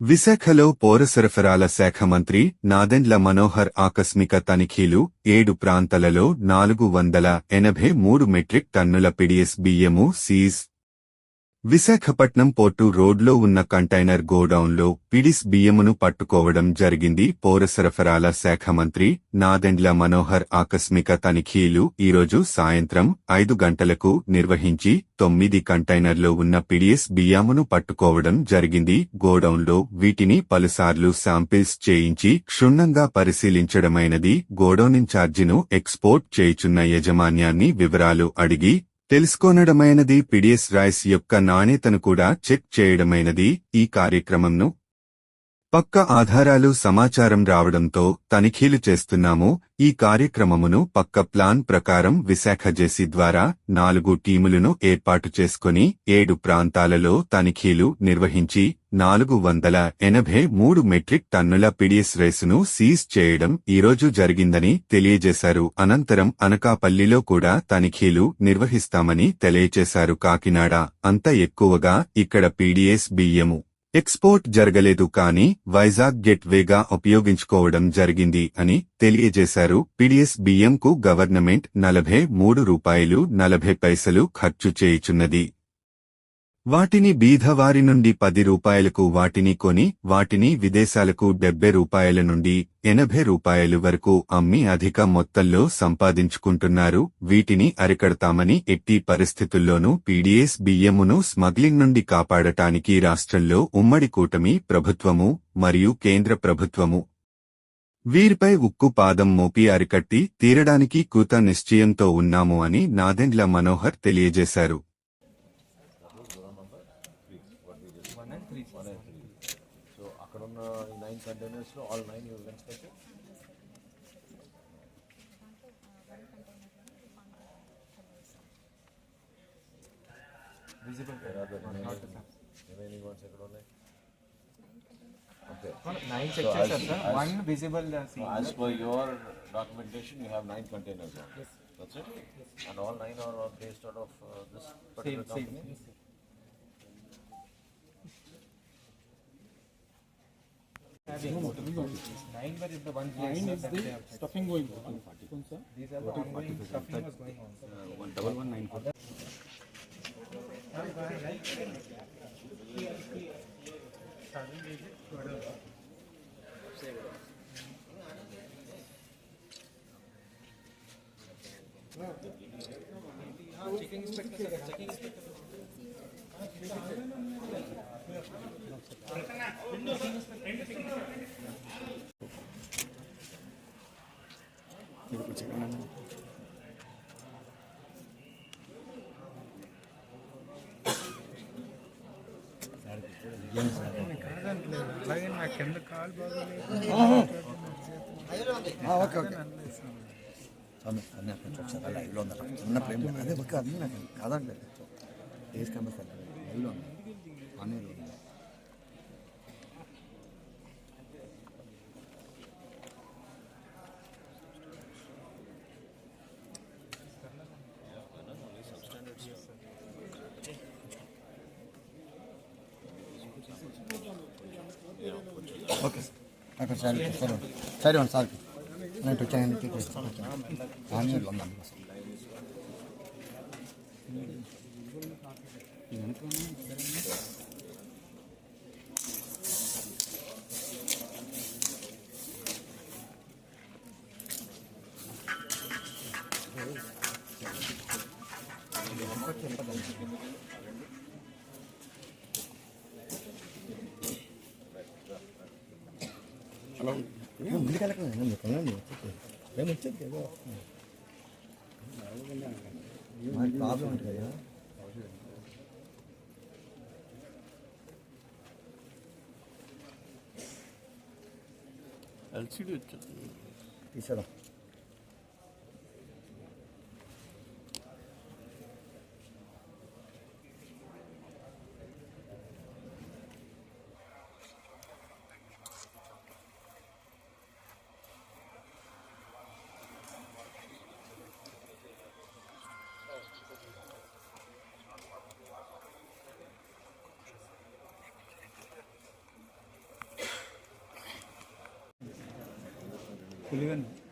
విశాఖలో పౌర సరఫరాల శాఖ మంత్రి నాదెండ్ల మనోహర్ ఆకస్మిక తనిఖీలు ఏడు ప్రాంతాలలో నాలుగు వందల ఎనభై మూడు మెట్రిక్ టన్నుల పిడిఎస్ బియ్యము సీజ్ విశాఖపట్నం పోర్టు రోడ్లో ఉన్న కంటైనర్ గోడౌన్లో పిడిస్ బియ్యమును పట్టుకోవడం జరిగింది. పౌర సరఫరాల శాఖ మంత్రి నాదెండ్ల మనోహర్ ఆకస్మిక తనిఖీలు ఈరోజు సాయంత్రం ఐదు గంటలకు నిర్వహించి తొమ్మిది కంటైనర్లో ఉన్న పిడిఎస్ బియ్యమును పట్టుకోవడం జరిగింది. గోడౌన్లో వీటిని పలుసార్లు శాంపిల్స్ చేయించి క్షుణ్ణంగా పరిశీలించడమైనది. గోడౌన్ ఇన్ఛార్జిను ఎక్స్పోర్ట్ చేయుచున్న యజమాన్యాన్ని వివరాలు అడిగి తెలుసుకోనడమైనది పిడిఎస్ రైస్ యొక్క నాణ్యతను కూడా చెక్ చేయడమైనది ఈ కార్యక్రమంను. పక్క ఆధారాలు సమాచారం రావడంతో తనిఖీలు చేస్తున్నాము. ఈ కార్యక్రమమును పక్క ప్లాన్ ప్రకారం విశాఖ జేసీ ద్వారా నాలుగు టీములను ఏర్పాటు చేసుకుని ఏడు ప్రాంతాలలో తనిఖీలు నిర్వహించి నాలుగు వందల ఎనభై మూడు మెట్రిక్ టన్నుల పిడిఎస్ రేసును సీజ్ చేయడం ఈరోజు జరిగిందని తెలియజేశారు. అనంతరం అనకాపల్లిలో కూడా తనిఖీలు నిర్వహిస్తామని తెలియజేశారు. కాకినాడ అంత ఎక్కువగా ఇక్కడ పీడీఎస్ బియ్యము ఎక్స్పోర్ట్ జరగలేదు కానీ వైజాగ్ గెట్ వేగా ఉపయోగించుకోవడం జరిగింది అని తెలియజేశారు. పిడిఎస్ బియ్యంకు గవర్నమెంట్ నలభై మూడు రూపాయలు నలభై పైసలు ఖర్చు చేయుచున్నది. వాటిని బీదవారి నుండి పది రూపాయలకు వాటిని కొని వాటిని విదేశాలకు డెబ్బై రూపాయల నుండి ఎనభై రూపాయలు వరకు అమ్మి అధిక మొత్తంలో సంపాదించుకుంటున్నారు. వీటిని అరికడతామని ఎట్టి పరిస్థితుల్లోనూ పీడీఎస్ బియ్యమును స్మగ్లింగ్ నుండి కాపాడటానికి రాష్ట్రంలో ఉమ్మడి కూటమి ప్రభుత్వము మరియు కేంద్ర ప్రభుత్వము వీరిపై ఉక్కు పాదం మోపి అరికట్టి తీరడానికి కూత నిశ్చయంతో ఉన్నాము అని నాదెండ్ల మనోహర్ తెలియజేశారు. సో అక్కడ ఉన్న nine కంటైనర్స్లో all nine you inspected visible remaining ones ఎక్కడ ఉన్నాయి ఓకే నైన్ చెక్ చేశారు sir one visible So as per your documentation, you have nine containers on. That's it? And all nine are all based out of having no, nine the one place nine is the stuffing going on. These are the ongoing stuffing was going on. Uh, one double one nine four. Checking inspector. Checking inspector. Okay okay స్వామి అన్నీ అక్కడ చూసారా లైవ్లో ఉందా చిన్న ప్రేమ అదే ఒక్క అన్నీ నాకు కాదండి టేస్ట్ కనిపిస్తారు లైవ్లో ఉంది ఆన్లైన్లో ఓకే సార్. సరే సరే. సరే సార్ నైట్ వచ్చాను ఆన్లైన్లో ఉంది ഇത് കലക്കണം നിൽക്കണം നിൽക്കട്ടെ അതെ മുച്ചോ പ്രോബ്ലം ഉണ്ട് കഴിയാ എൽ സി ഡി വെച്ചത് ടീച്ചറാ खुलेगा नहीं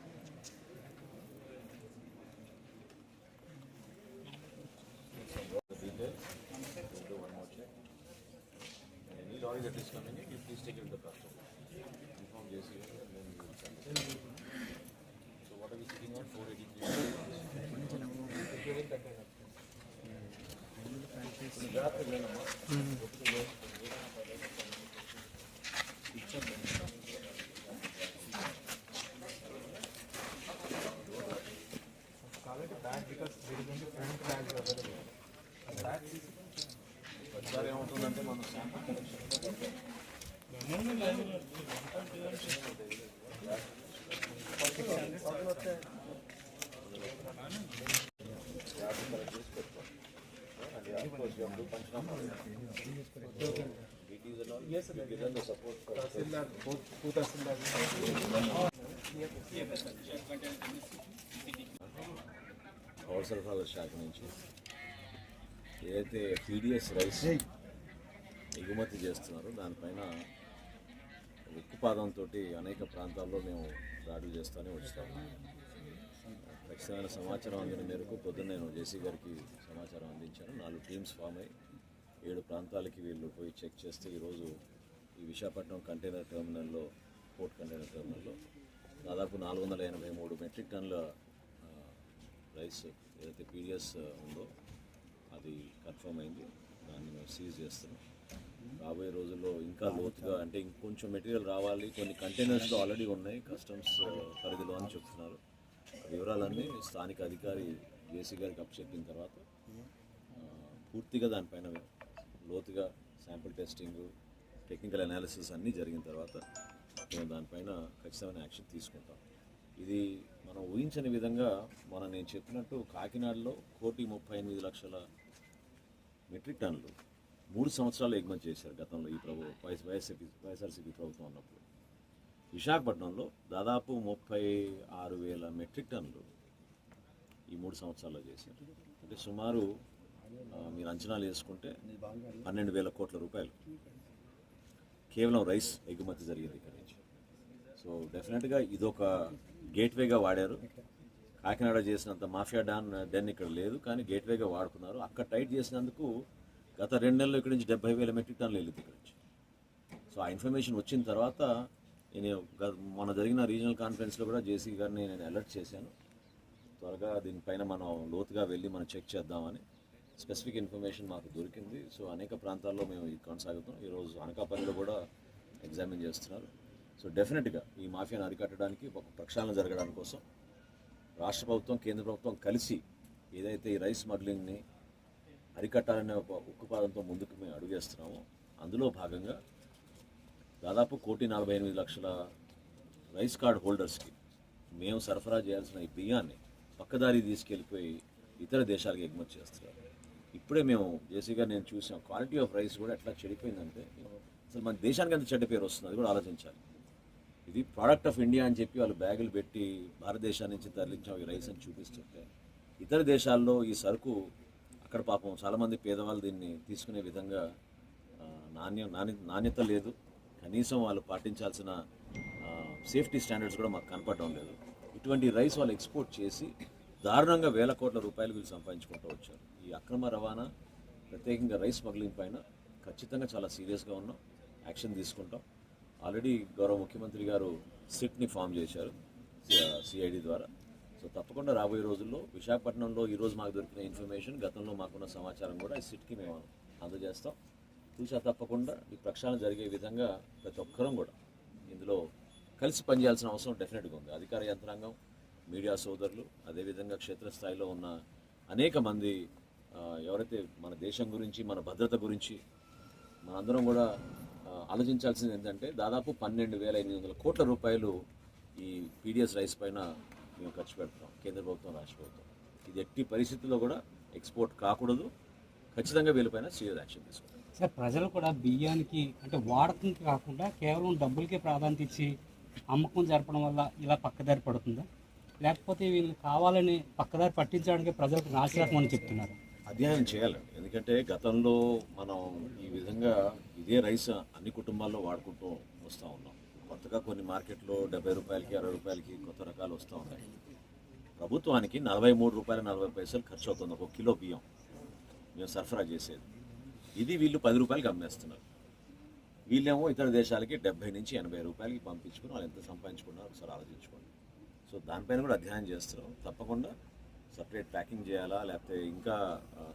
ఒకసారి ఏమవుతుందంటే మనం శాంపుల్ పౌర సరఫరాల శాఖ నుంచి ఏదైతే పీడిఎస్ రైస్ ఎగుమతి చేస్తున్నారో దానిపైన ఉక్కుపాదంతో అనేక ప్రాంతాల్లో మేము దాడులు చేస్తూనే వచ్చాము. ఖచ్చితమైన సమాచారం అందిన మేరకు పొద్దున్న నేను జేసీ గారికి సమాచారం అందించాను. నాలుగు టీమ్స్ ఫామ్ అయ్యి ఏడు ప్రాంతాలకి వీళ్ళు పోయి చెక్ చేస్తే ఈరోజు ఈ విశాఖపట్నం కంటైనర్ టెర్మినల్లో పోర్ట్ కంటైనర్ టెర్మినల్లో దాదాపు నాలుగు వందల ఎనభై మూడు మెట్రిక్ టన్నుల రైస్ ఏదైతే పీడిఎస్ ఉందో కన్ఫర్మ్ అయింది. దాన్ని మేము సీజ్ చేస్తున్నాం. రాబోయే రోజుల్లో ఇంకా లోతుగా అంటే ఇంకొంచెం మెటీరియల్ రావాలి. కొన్ని కంటైనర్స్లో ఆల్రెడీ ఉన్నాయి. కస్టమ్స్ uh, పరిధిలో అని చెప్తున్నారు. వివరాలన్నీ స్థానిక అధికారి జేసీ గారికి అప్ చెప్పిన తర్వాత పూర్తిగా దానిపైన లోతుగా శాంపుల్ టెస్టింగ్ టెక్నికల్ అనాలిసిస్ అన్నీ జరిగిన తర్వాత మేము దానిపైన ఖచ్చితమైన యాక్షన్ తీసుకుంటాం. ఇది మనం ఊహించని విధంగా మన నేను చెప్పినట్టు కాకినాడలో కోటి ముప్పై ఎనిమిది లక్షల మెట్రిక్ టన్నులు మూడు సంవత్సరాలు ఎగుమతి చేశారు గతంలో ఈ ప్రభు వైఎస్ వైఎస్ఆర్సీపీ వైఎస్ఆర్సీపీ ప్రభుత్వం ఉన్నప్పుడు విశాఖపట్నంలో దాదాపు ముప్పై ఆరు వేల మెట్రిక్ టన్నులు ఈ మూడు సంవత్సరాల్లో చేశారు. అంటే సుమారు మీరు అంచనాలు వేసుకుంటే పన్నెండు వేల కోట్ల రూపాయలు కేవలం రైస్ ఎగుమతి జరిగింది ఇక్కడ నుంచి. సో డెఫినెట్గా ఇదొక గేట్వేగా వాడారు. కాకినాడ చేసినంత మాఫియా డాన్ డెన్ ఇక్కడ లేదు కానీ గేట్వేగా వాడుకున్నారు. అక్కడ టైట్ చేసినందుకు గత రెండు నెలలు ఇక్కడ నుంచి డెబ్బై వేల మెట్రిక్ టన్నులు వెళ్ళింది ఇక్కడ నుంచి. సో ఆ ఇన్ఫర్మేషన్ వచ్చిన తర్వాత నేను మన జరిగిన రీజనల్ కాన్ఫరెన్స్లో కూడా జేసీ గారిని నేను అలర్ట్ చేశాను. త్వరగా దీనిపైన మనం లోతుగా వెళ్ళి మనం చెక్ చేద్దామని స్పెసిఫిక్ ఇన్ఫర్మేషన్ మాకు దొరికింది. సో అనేక ప్రాంతాల్లో మేము ఇది కొనసాగుతాం ఈరోజు అనకాపల్లిలో కూడా ఎగ్జామిన్ చేస్తున్నారు. సో డెఫినెట్గా ఈ మాఫియాను అరికట్టడానికి ఒక ప్రక్షాళన జరగడానికి కోసం రాష్ట్ర ప్రభుత్వం కేంద్ర ప్రభుత్వం కలిసి ఏదైతే ఈ రైస్ స్మగ్లింగ్ని అరికట్టాలనే ఒక ఉక్కుపాదంతో ముందుకు మేము అడుగేస్తున్నామో అందులో భాగంగా దాదాపు కోటి నలభై ఎనిమిది లక్షల రైస్ కార్డ్ హోల్డర్స్కి మేము సరఫరా చేయాల్సిన ఈ బియ్యాన్ని పక్కదారి తీసుకెళ్ళిపోయి ఇతర దేశాలకు ఎగుమతి చేస్తున్నారు. ఇప్పుడే మేము జేసీ గారు నేను చూసిన క్వాలిటీ ఆఫ్ రైస్ కూడా ఎట్లా చెడిపోయిందంటే అసలు మన దేశానికి ఎంత చెడ్డ పేరు వస్తుంది అది కూడా ఆలోచించాలి. ఇది ప్రోడక్ట్ ఆఫ్ ఇండియా అని చెప్పి వాళ్ళు బ్యాగులు పెట్టి భారతదేశం నుంచి తరలించాం ఈ రైస్ అని చూపిస్తుంటే. ఇతర దేశాల్లో ఈ సరుకు అక్కడ పాపం చాలామంది పేదవాళ్ళు దీన్ని తీసుకునే విధంగా నాణ్యం నాణ్య నాణ్యత లేదు. కనీసం వాళ్ళు పాటించాల్సిన సేఫ్టీ స్టాండర్డ్స్ కూడా మాకు కనపడడం లేదు. ఇటువంటి రైస్ వాళ్ళు ఎక్స్పోర్ట్ చేసి దారుణంగా వేల కోట్ల రూపాయలు వీళ్ళు సంపాదించుకుంటూ వచ్చారు. ఈ అక్రమ రవాణా ప్రత్యేకంగా రైస్ స్మగ్లింగ్ పైన ఖచ్చితంగా చాలా సీరియస్గా ఉన్నాం. యాక్షన్ తీసుకుంటాం. ఆల్రెడీ గౌరవ ముఖ్యమంత్రి గారు సిట్ని ఫామ్ చేశారు సిఐడి ద్వారా. సో తప్పకుండా రాబోయే రోజుల్లో విశాఖపట్నంలో ఈరోజు మాకు దొరికిన ఇన్ఫర్మేషన్ గతంలో మాకున్న సమాచారం కూడా ఈ సిట్కి మేము అందజేస్తాం. చూసా తప్పకుండా ఈ ప్రక్షాళన జరిగే విధంగా ప్రతి ఒక్కరం కూడా ఇందులో కలిసి పనిచేయాల్సిన అవసరం డెఫినెట్గా ఉంది. అధికార యంత్రాంగం మీడియా సోదరులు అదేవిధంగా క్షేత్రస్థాయిలో ఉన్న అనేక మంది ఎవరైతే మన దేశం గురించి మన భద్రత గురించి మనందరం కూడా ఆలోచించాల్సింది ఏంటంటే దాదాపు పన్నెండు వేల ఎనిమిది వందల కోట్ల రూపాయలు ఈ పీడిఎస్ రైస్ పైన మేము ఖర్చు పెడతాం కేంద్ర ప్రభుత్వం రాష్ట్ర ప్రభుత్వం. ఇది ఎట్టి పరిస్థితుల్లో కూడా ఎక్స్పోర్ట్ కాకూడదు. ఖచ్చితంగా వీళ్ళపైన సీరియస్ యాక్షన్ తీసుకుంటాం సార్ ప్రజలు కూడా బియ్యానికి అంటే వాడకం కాకుండా కేవలం డబ్బులకే ప్రాధాన్యత ఇచ్చి అమ్మకం జరపడం వల్ల ఇలా పక్కదారి పడుతుందా? లేకపోతే వీళ్ళు కావాలని పక్కదారి పట్టించడానికి ప్రజలకు నాశనం అని చెప్తున్నారు. అధ్యయనం చేయాలండి. ఎందుకంటే గతంలో మనం ఈ విధంగా ఇదే రైస్ అన్ని కుటుంబాల్లో వాడుకుంటూ వస్తూ ఉన్నాం. కొత్తగా కొన్ని మార్కెట్లో డెబ్బై రూపాయలకి అరవై రూపాయలకి కొత్త రకాలు వస్తూ ఉన్నాయి. ప్రభుత్వానికి నలభై మూడు రూపాయల నలభై పైసలు ఖర్చు అవుతుంది. ఒక కిలో బియ్యం మేము సరఫరా చేసేది. ఇది వీళ్ళు పది రూపాయలకి అమ్మేస్తున్నారు. వీళ్ళేమో ఇతర దేశాలకి డెబ్బై నుంచి ఎనభై రూపాయలకి పంపించుకుని వాళ్ళు ఎంత సంపాదించుకున్నారో ఒకసారి ఆలోచించుకోండి. సో దానిపైన కూడా అధ్యయనం చేస్తున్నాం. తప్పకుండా సపరేట్ ప్యాకింగ్ చేయాలా లేకపోతే ఇంకా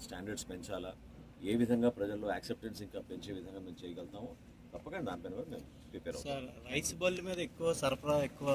స్టాండర్డ్స్ పెంచాలా? ఏ విధంగా ప్రజల్లో యాక్సెప్టెన్స్ ఇంకా పెంచే విధంగా మేము చేయగలుగుతామో తప్పకుండా దానిపైన కూడా మేము ప్రిపేర్ అవుతాం. రైస్ బౌల్ మీద ఎక్కువ సరఫరా ఎక్కువ